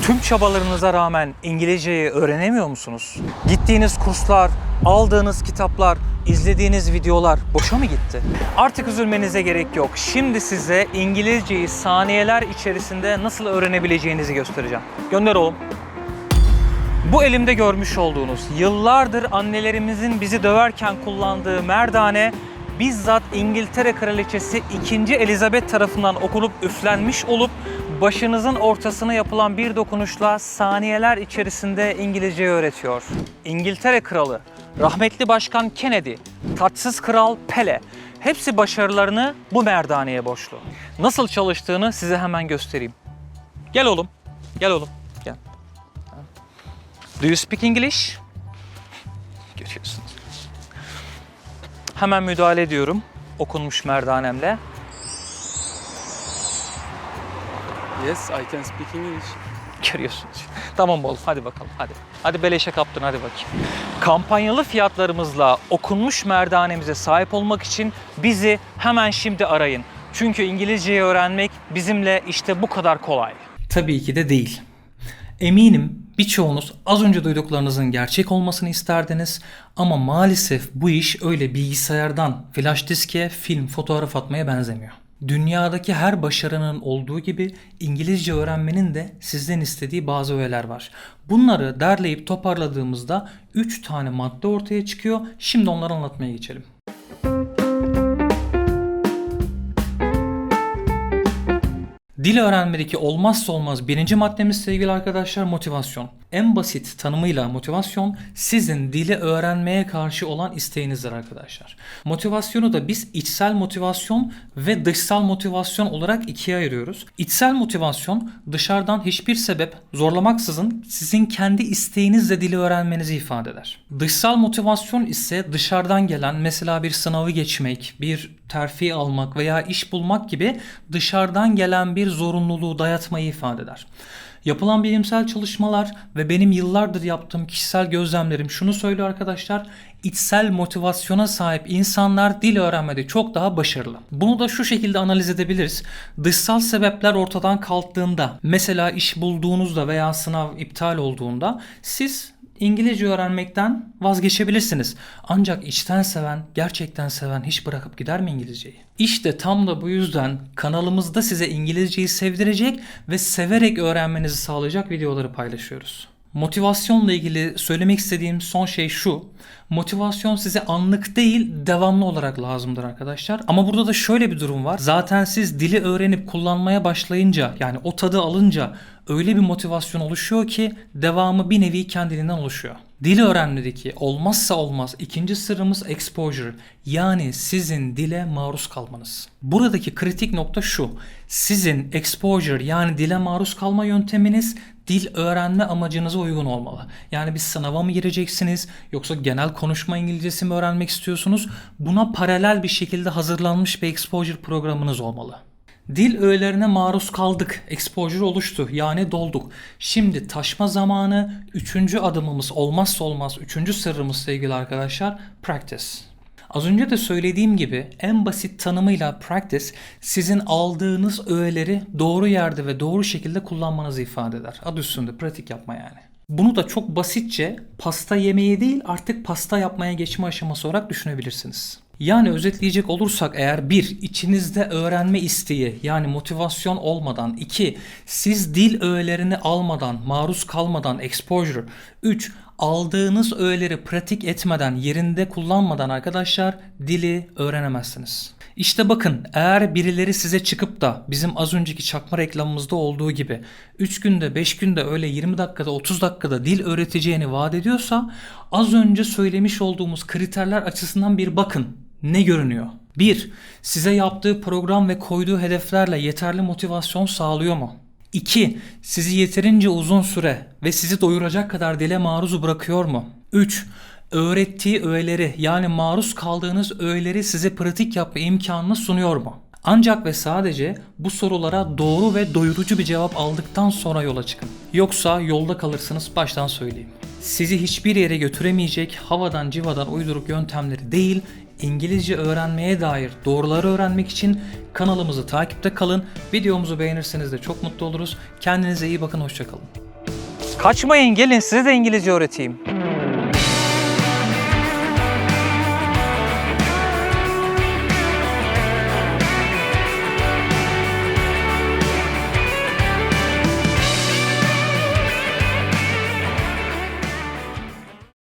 Tüm çabalarınıza rağmen İngilizceyi öğrenemiyor musunuz? Gittiğiniz kurslar, aldığınız kitaplar, izlediğiniz videolar boşa mı gitti? Artık üzülmenize gerek yok. Şimdi size İngilizceyi saniyeler içerisinde nasıl öğrenebileceğinizi göstereceğim. Gönder oğlum. Bu elimde görmüş olduğunuz yıllardır annelerimizin bizi döverken kullandığı merdane bizzat İngiltere Kraliçesi 2. Elizabeth tarafından okunup üflenmiş olup başınızın ortasına yapılan bir dokunuşla saniyeler içerisinde İngilizce öğretiyor. İngiltere Kralı, rahmetli Başkan Kennedy, taçsız Kral Pele hepsi başarılarını bu merdaneye borçlu. Nasıl çalıştığını size hemen göstereyim. Gel oğlum, gel oğlum, gel. Do you speak English? Görüyorsunuz. Hemen müdahale ediyorum okunmuş merdanemle. Yes, I can speak English. Görüyorsunuz. Tamam oğlum hadi bakalım hadi. Hadi beleşe kaptın hadi bakayım. Kampanyalı fiyatlarımızla okunmuş merdanemize sahip olmak için bizi hemen şimdi arayın. Çünkü İngilizceyi öğrenmek bizimle işte bu kadar kolay. Tabii ki de değil. Eminim birçoğunuz az önce duyduklarınızın gerçek olmasını isterdiniz ama maalesef bu iş öyle bilgisayardan flash diske film, fotoğraf atmaya benzemiyor. Dünyadaki her başarının olduğu gibi İngilizce öğrenmenin de sizden istediği bazı öğeler var. Bunları derleyip toparladığımızda 3 tane madde ortaya çıkıyor. Şimdi onları anlatmaya geçelim. Dil öğrenmedeki olmazsa olmaz birinci maddemiz sevgili arkadaşlar motivasyon. En basit tanımıyla motivasyon sizin dili öğrenmeye karşı olan isteğinizdir arkadaşlar. Motivasyonu da biz içsel motivasyon ve dışsal motivasyon olarak ikiye ayırıyoruz. İçsel motivasyon dışarıdan hiçbir sebep zorlamaksızın sizin kendi isteğinizle dili öğrenmenizi ifade eder. Dışsal motivasyon ise dışarıdan gelen mesela bir sınavı geçmek, bir terfi almak veya iş bulmak gibi dışarıdan gelen bir zorunluluğu dayatmayı ifade eder. Yapılan bilimsel çalışmalar ve benim yıllardır yaptığım kişisel gözlemlerim şunu söylüyor arkadaşlar. İçsel motivasyona sahip insanlar dil öğrenmede çok daha başarılı. Bunu da şu şekilde analiz edebiliriz. Dışsal sebepler ortadan kalktığında, mesela iş bulduğunuzda veya sınav iptal olduğunda siz İngilizce öğrenmekten vazgeçebilirsiniz. Ancak içten seven, gerçekten seven hiç bırakıp gider mi İngilizceyi? İşte tam da bu yüzden kanalımızda size İngilizceyi sevdirecek ve severek öğrenmenizi sağlayacak videoları paylaşıyoruz. Motivasyonla ilgili söylemek istediğim son şey şu. Motivasyon size anlık değil devamlı olarak lazımdır arkadaşlar. Ama burada da şöyle bir durum var. Zaten siz dili öğrenip kullanmaya başlayınca yani o tadı alınca öyle bir motivasyon oluşuyor ki devamı bir nevi kendiliğinden oluşuyor. Dil öğrenmedeki olmazsa olmaz ikinci sırrımız exposure yani sizin dile maruz kalmanız. Buradaki kritik nokta şu. Sizin exposure yani dile maruz kalma yönteminiz dil öğrenme amacınıza uygun olmalı. Yani bir sınava mı gireceksiniz yoksa genel konuşma İngilizcesi mi öğrenmek istiyorsunuz? Buna paralel bir şekilde hazırlanmış bir exposure programınız olmalı. Dil öğelerine maruz kaldık. Exposure oluştu. Yani dolduk. Şimdi taşma zamanı. Üçüncü adımımız olmazsa olmaz. Üçüncü sırrımız sevgili arkadaşlar. Practice. Az önce de söylediğim gibi en basit tanımıyla practice sizin aldığınız öğeleri doğru yerde ve doğru şekilde kullanmanızı ifade eder. Adı üstünde pratik yapma yani. Bunu da çok basitçe pasta yemeği değil artık pasta yapmaya geçme aşaması olarak düşünebilirsiniz. Yani özetleyecek olursak eğer bir içinizde öğrenme isteği yani motivasyon olmadan iki siz dil öğelerini almadan maruz kalmadan exposure 3 aldığınız öğeleri pratik etmeden yerinde kullanmadan arkadaşlar dili öğrenemezsiniz. İşte bakın eğer birileri size çıkıp da bizim az önceki çakma reklamımızda olduğu gibi 3 günde 5 günde öyle 20 dakikada 30 dakikada dil öğreteceğini vaat ediyorsa az önce söylemiş olduğumuz kriterler açısından bir bakın ne görünüyor? 1. Size yaptığı program ve koyduğu hedeflerle yeterli motivasyon sağlıyor mu? 2. Sizi yeterince uzun süre ve sizi doyuracak kadar dile maruz bırakıyor mu? 3. Öğrettiği öğeleri yani maruz kaldığınız öğeleri size pratik yapma imkanını sunuyor mu? Ancak ve sadece bu sorulara doğru ve doyurucu bir cevap aldıktan sonra yola çıkın. Yoksa yolda kalırsınız baştan söyleyeyim. Sizi hiçbir yere götüremeyecek havadan civadan uyduruk yöntemleri değil, İngilizce öğrenmeye dair doğruları öğrenmek için kanalımızı takipte kalın. Videomuzu beğenirseniz de çok mutlu oluruz. Kendinize iyi bakın, hoşçakalın. Kaçmayın gelin size de İngilizce öğreteyim.